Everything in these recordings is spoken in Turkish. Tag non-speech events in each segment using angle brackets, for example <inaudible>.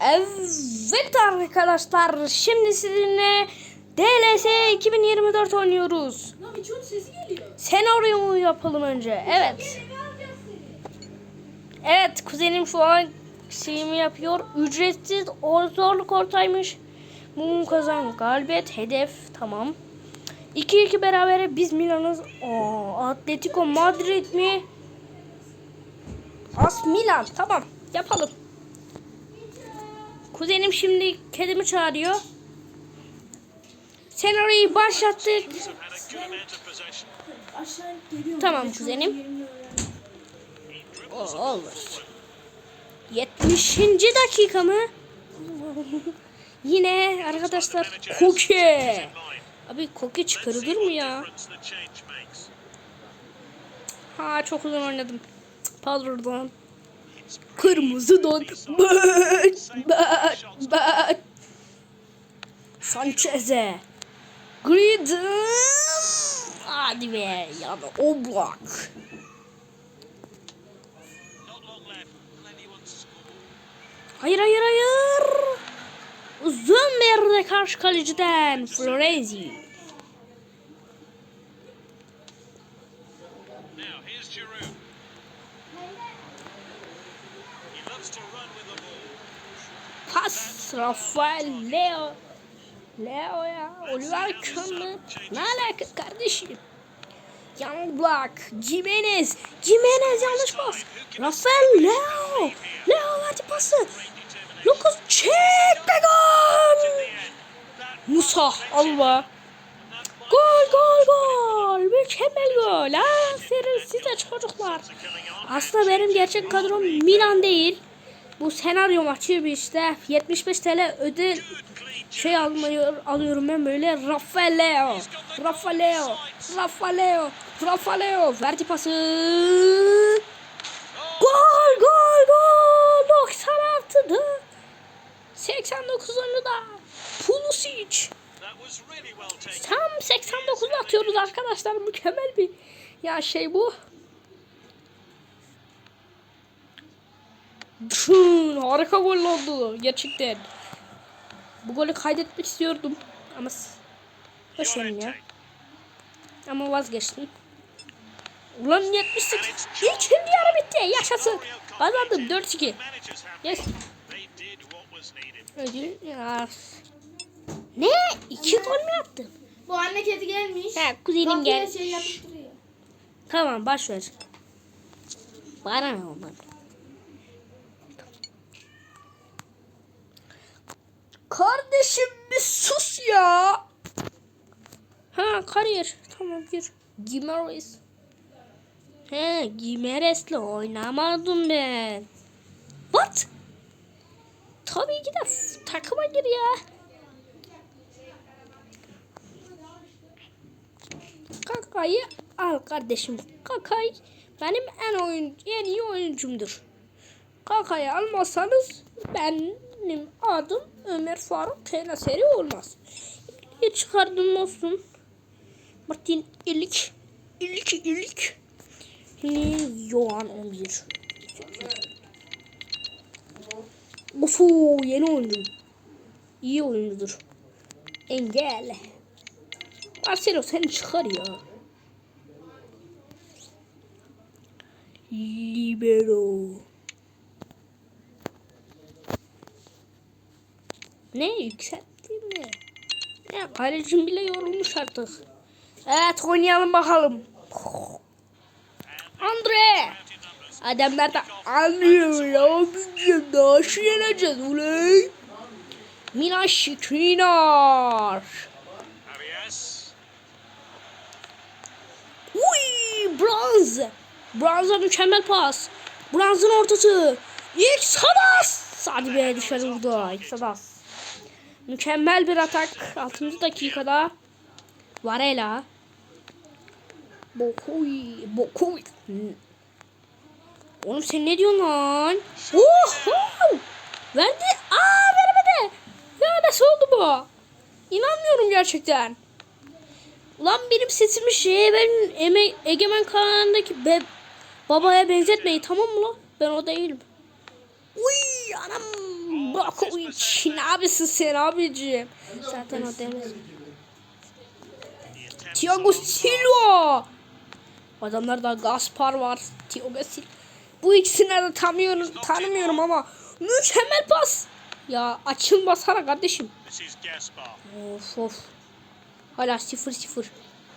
Evet arkadaşlar şimdi sizinle DLS 2024 oynuyoruz. Lan bir çocuk sesi geliyor. Senaryomu yapalım önce. Evet. Evet kuzenim şu an şeyimi yapıyor. Ücretsiz o zorluk ortaymış. Mum kazan galibiyet hedef tamam. 2-2 berabere biz Milan'ız. Aa, Atletico Madrid mi? As Milan tamam yapalım. Kuzenim şimdi kedimi çağırıyor. Senaryoyu başlattık. Aşağı geliyorum. Tamam kuzenim. O- Olur. 70. dakika mı? Yine arkadaşlar Koki. Abi Koki çıkarılır mı ya? Ha çok uzun oynadım. Pardon. Kırmızı don. Bıt, bıt, bıt. Sanchez'e. Griden. Hadi be ya da Oblak. Hayır hayır hayır. Uzun bir karşı kaleciden Florenzi. Pas Rafael Leo. Leo ya. Oliver Kahn Ne alaka kardeşim? Young Black. Jimenez. Jimenez yanlış pas. Rafael Leo. Leo verdi pası. Lucas çek ve gol. Musa Alba. Gol gol gol. Mükemmel gol. Aferin size çocuklar. Aslında benim gerçek kadrom Milan değil. Bu senaryo maçı bir işte 75 TL ödül şey almıyor, alıyorum ben böyle Rafaeleo, Rafaeleo, Rafaeleo, Rafaeleo verdi pası. Gol gol gol 96'da 89'unu da Pulisic. Tam 89 atıyoruz arkadaşlar. Mükemmel bir ya şey bu. Düşün, harika gol oldu gerçekten. Bu golü kaydetmek istiyordum ama verin ya. Ama vazgeçtim. Ulan 78. İkinci yarı bitti. Yaşasın. Kazandım 4-2. Managers have Yes. ya. Ne? İki gol mü yaptın? Bu anne kedi gelmiş. He kuzenim Kapıya gel. şey. Tamam baş ver. Bana ne ondan? Kardeşim bir sus ya. Ha kariyer. Tamam gir. Gimeres. He Gimeres'le oynamadım ben. What? Tabii ki de takıma gir ya. Kakayı al kardeşim. Kakay benim en oyun en iyi oyuncumdur. Kakayı almazsanız benim adım Ömer Faruk Tenaseri olmaz. İlk çıkardım olsun. Martin İlik. İlik İlik. Şimdi Yoğan 11. Ufu yeni oyuncu. İyi oyuncudur. Engel. Marcelo sen çıkar ya. Libero. Ne yükselttim mi? Ne kalecim bile yorulmuş artık. Evet oynayalım bakalım. Andre. Adamlar da anlıyor ya. Bizim nasıl yeneceğiz ulan? Mina Şikrinar. Uy bronz. Bronz'a mükemmel pas. Bronz'ın ortası. İlk Sadas. Hadi be dışarı vurdu. İlk Sadas. Mükemmel bir atak. 6. dakikada. Varela. Bokuy. Bokuy. Oğlum sen ne diyorsun lan? Oho! Verdi. Aa vermedi. Ya nasıl oldu bu? İnanmıyorum gerçekten. Ulan benim sesimi şeye ben Eme, Egemen kanalındaki be, babaya benzetmeyin tamam mı lan? Ben o değilim. Uy anam Livakovic. Ne yapıyorsun sen abicim? Zaten o demez. Thiago Silva. Adamlarda Gaspar var. Thiago Silva. Bu ikisini de tanımıyorum, tanımıyorum ama mükemmel pas. Ya açın basara kardeşim. Of of. Hala 0-0.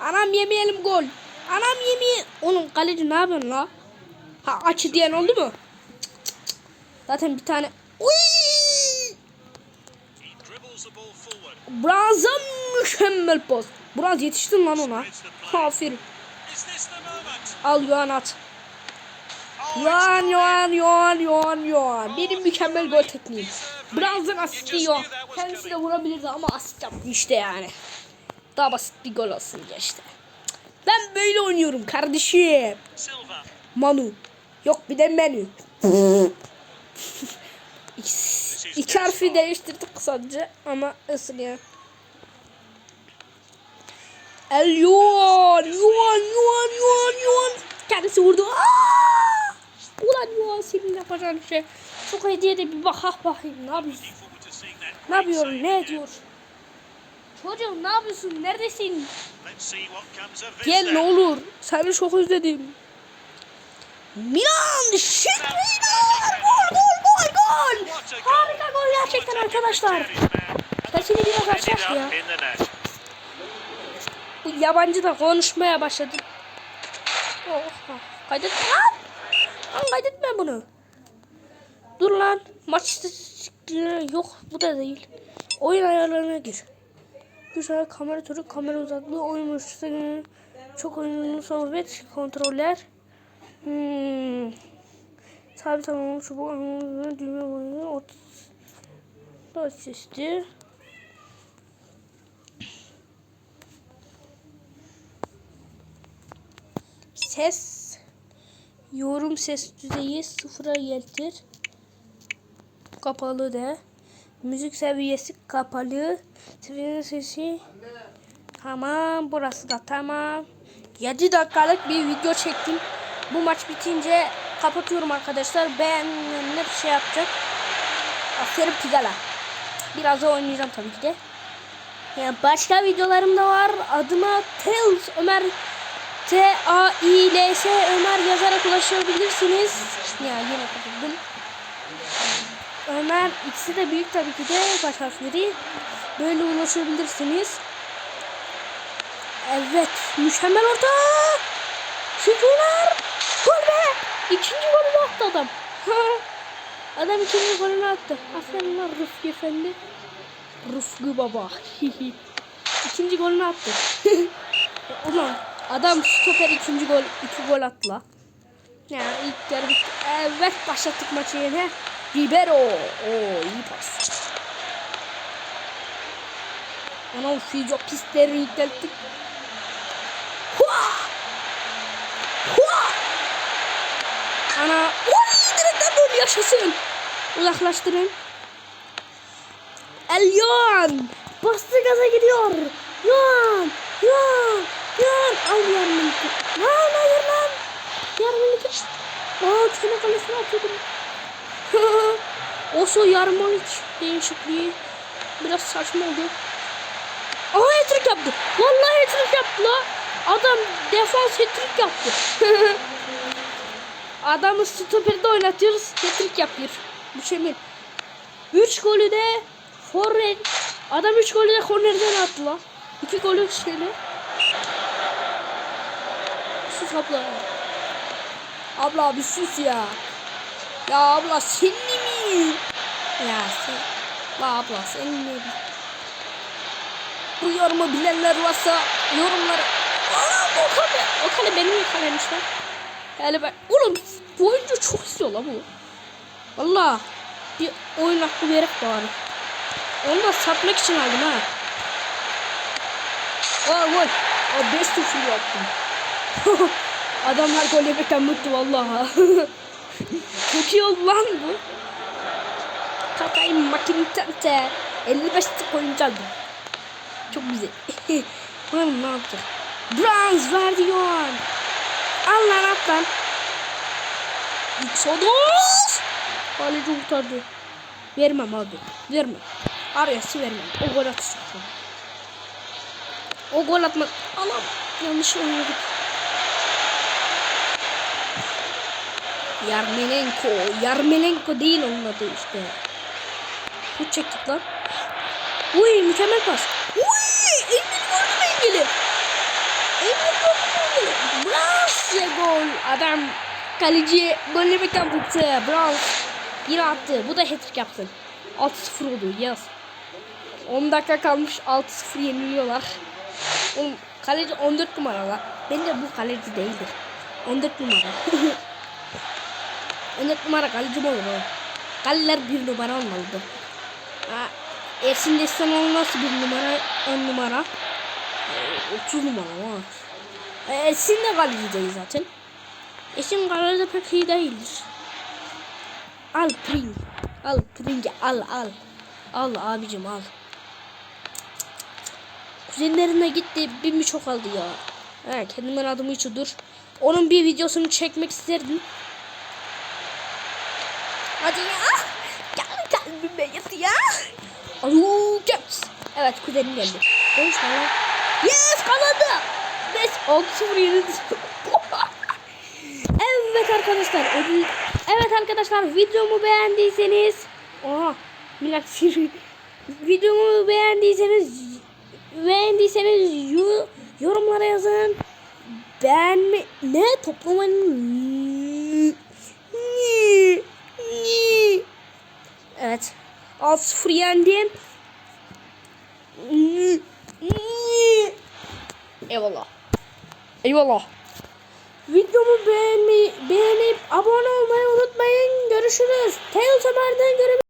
Anam yemeyelim gol. Anam yemeyelim. Oğlum kaleci ne yapıyorsun la? Ha açı diyen oldu mu? Cık, cık, cık. Zaten bir tane. Uy! Braz'a mükemmel pas. Braz yetiştin lan ona. Aferin. Al Yohan at. Yohan it's Yohan Yohan Yohan Yohan. Benim mükemmel gol tekniğim. Braz'ın asisti yok. Kendisi de vurabilirdi ama asist yaptı işte yani. Daha basit bir gol olsun diye işte. Ben böyle oynuyorum kardeşim. Manu. Yok bir de menü. <laughs> İki, iki harfi değiştirdik kısaca ama ısınıyor. El Yuan, Yuan, Yuan, Yuan, Yuan. Kendisi vurdu. Aa! Ulan Yuan senin yapacağın şey. Çok hediye de bir bak ah bakayım ne yapıyorsun? Ne yapıyor? Ne ediyor? Çocuğum ne yapıyorsun? Neredesin? Gel ne olur. Seni çok özledim. Milan Skriniar! Gol gol gol! Harika gol gerçekten arkadaşlar. Sesini biraz açar ya. Bu yabancı da konuşmaya başladı. Oh, kaydet lan. Lan kaydetme bunu. Dur lan. Maç istatistikleri yok. Bu da değil. Oyun ayarlarına gir. Güzel kamera türü, kamera uzaklığı, oyun müşterisi, çok oyunlu sohbet, kontroller. Hmm. Sabit tamamlamış bu anlamda düğme boyunca 30 asisti. Ses yorum ses düzeyi sıfıra getir. Kapalı de. Müzik seviyesi kapalı. Seviye sesi tamam. Burası da tamam. 7 dakikalık bir video çektim. Bu maç bitince kapatıyorum arkadaşlar. Beğenenler şey yapacak. Aferin Pigala. Biraz da oynayacağım tabii ki de. Yani başka videolarım da var. Adıma Tales Ömer T-A-I-L-S Ömer yazarak ulaşabilirsiniz. Ya yine kapattım. Ömer ikisi de büyük tabii ki de baş harfleri. Böyle ulaşabilirsiniz. Evet mükemmel orta. Şükürler. Gol be. İkinci golünü attı adam. <laughs> adam ikinci golünü attı. Aferin lan Rıfkı efendi. Rıfkı baba. <laughs> ikinci golünü attı. <laughs> Ulan adam stoper ikinci gol iki gol attı la. Ya ilk yarı bitti. Evet başlattık maçı yine. Ribeiro. Oo iyi pas. Ana Fijo pisleri yükselttik. Hua! Hua! Ana. Oy direkten gol yaşasın. Uzaklaştırın. Elyon. Bastı gaza gidiyor. Yan. Yan. Yan. Al yarım Lan hayır lan. Yarım Aa kendi kalesine atıyordum. <laughs> Oso yarmalık değişikliği biraz saçma oldu. Aha hat-trick yaptı. Vallahi hat-trick yaptı la. Adam defans hat-trick yaptı. <laughs> Adamı stoperde oynatıyoruz. Hat-trick yapıyor. Mükemmel. 3 golü de forvet. Adam 3 golü de kornerden attı la. 2 golü şeyle. Sus abla. Abla bir sus ya. Ya abla senin mi? Ya sen. La abla senin mi? Bu yorumu bilenler varsa yorumları. Aa, o kale. O kale benim yakalamışlar. Yani ben. Oğlum bu oyuncu çok istiyor la bu. Valla. Bir oyun hakkı verip bari. Onu da satmak için aldım ha. Aa gol. O 5 0 yaptım. Adamlar gol yemekten mutlu vallahi. <laughs> Çok iyi oldu lan bu. Kakay makinitante 55 tık oyuncu aldım. Çok güzel. <laughs> Bakalım ne yapacak. Bronze Vardiyon. Al lan at lan. Xodos. Kurtardı. Vermem abi. Vermem. Arias'ı vermem. O gol atacak. O gol atmak. Anam. Yanlış oynadık. Yarmelenko. Yarmelenko değil onun adı işte. Bu çektik lan. Uy mükemmel pas. Uy Emir vurdu mu Engel'i? Emir vurdu mu Engel'i? Brans gol. Adam kaleci golü bekten tuttu. Brans yine attı. Bu da hat-trick yapsın. 6-0 oldu yaz. 10 dakika kalmış 6-0 yeniliyorlar. Oğlum kaleci 14 numaralı. Bence bu kaleci değildir. 14 numara. <laughs> 14 numara kaleci mi olur? Kaleler bir numara olmalıdır. Ha, Ersin Destan olmaz bir numara, 10 numara. Ee, 30 numara ama. Ee, Ersin de kaleci değil zaten. Ersin kaleci pek iyi değildir. Al Pring. Al Pring'i al al. Al abicim al. Kuzenlerine gitti bir mi çok aldı ya. He kendimin adımı hiç dur. Onun bir videosunu çekmek isterdim. Hadi ya. Gel kalbime yat ya. Alo Caps. Evet kuzenim geldi. Konuş lan. Yes kazandı. Yes 6-0 yenildi. evet arkadaşlar. ödül- Evet arkadaşlar videomu beğendiyseniz. Oha. Sirri. <laughs> Videomu beğendiyseniz beğendiyseniz yu- yorumlara yazın. Beğenme ne toplamanın Evet. 6-0 yendim. Eyvallah. Eyvallah. Videomu beğenmeyi, beğenip abone olmayı unutmayın. Görüşürüz. Tales Haber'den görüşürüz.